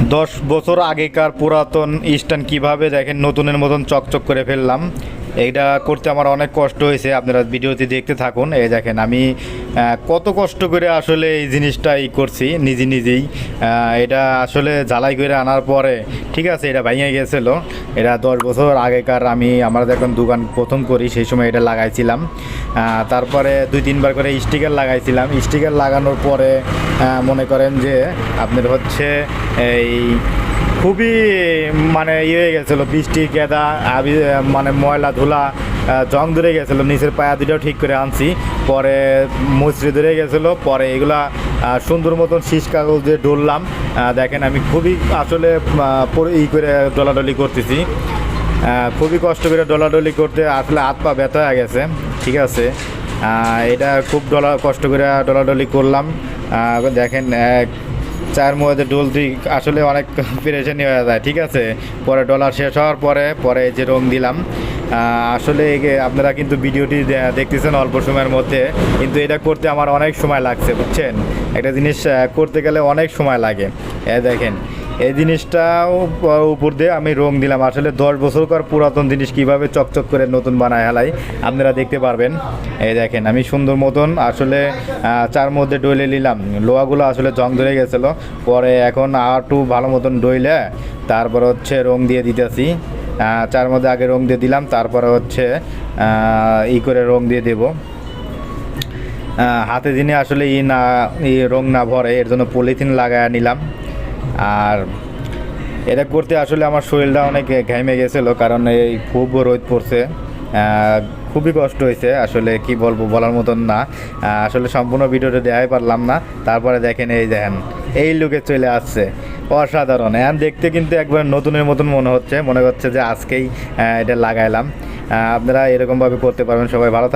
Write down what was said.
দশ বছর আগেকার পুরাতন স্ট্যান্ড কীভাবে দেখেন? নতুনের মতন চকচক করে ফেললাম। এইটা করতে আমার অনেক কষ্ট হয়েছে। আপনারা ভিডিওতে দেখতে থাকুন। এই দেখেন, আমি কত কষ্ট করে আসলে এই জিনিসটা ই করছি, নিজে নিজেই। এটা আসলে জ্বালাই করে আনার পরে, ঠিক আছে, এটা ভেঙে গেছিল। এটা দশ বছর আগেকার আমি, আমার যখন দোকান প্রথম করি, সেই সময় এটা লাগাইছিলাম। তারপরে দুই, তিনবার করে স্টিকার লাগাইছিলাম। স্টিকার লাগানোর পরে মনে করেন যে, আপনার হচ্ছে এই খুবই মানে ইয়ে হয়ে গেছিল বৃষ্টি আবি মানে ময়লা ধুলা জং ধরে গেছিল নিচের পায়া দুটাও ঠিক করে আনছি। পরে মুচড়ি ধরে গেছিল পরে এগুলা সুন্দর মতন শীষ কাগজ দিয়ে ডললাম আহ, দেখেন আমি খুবই আসলে ই করে ডলাডলি করতেছি। খুবই কষ্ট করে ডলাডলি করতে আসলে হাত পা ব্যথা হয়ে গেছে ঠিক আছে। এটা খুব ডলা কষ্ট করে ডলাডলি করলাম। দেখেন চার মধ্যে দিই আসলে অনেক পেরেশানি হয়ে যায়, ঠিক আছে? পরে ডলার শেষ হওয়ার পরে পরে যে রং দিলাম। আসলে আপনারা কিন্তু ভিডিওটি দেখতেছেন অল্প সময়ের মধ্যে, কিন্তু এটা করতে আমার অনেক সময় লাগছে, বুঝছেন? একটা জিনিস করতে গেলে অনেক সময় লাগে। এ দেখেন এই জিনিসটাও উপর দিয়ে আমি রং দিলাম। আসলে দশ বছরকার পুরাতন জিনিস কীভাবে চকচক করে নতুন বানায় হেলাই, আপনারা দেখতে পারবেন। এই দেখেন, আমি সুন্দর মতন আসলে চার মধ্যে ডইলে নিলাম। লোহাগুলো আসলে জং ধরে গেছিল। পরে এখন আর একটু ভালো মতন ডইলে, তারপর হচ্ছে রং দিয়ে দিতেছি। চার মধ্যে আগে রং দিয়ে দিলাম, তারপরে হচ্ছে ই করে রং দিয়ে দেবো। হাতে দিনে আসলে ই না, ই রং না ভরে, এর জন্য পলিথিন লাগায় নিলাম। আর এটা করতে আসলে আমার শরীরটা অনেক ঘামে গেছিল, কারণ এই খুব রোদ পড়ছে। খুবই কষ্ট হয়েছে, আসলে কি বলব বলার মতন না। আসলে সম্পূর্ণ ভিডিওটা দেখাই পারলাম না। তারপরে দেখেন এই দেখেন, এই লুকে চলে আসছে। অসাধারণ। এখন দেখতে কিন্তু একবার নতুনের মতন মনে হচ্ছে। মনে হচ্ছে যে আজকেই এটা লাগাইলাম। আপনারা এরকমভাবে করতে পারবেন। সবাই ভালো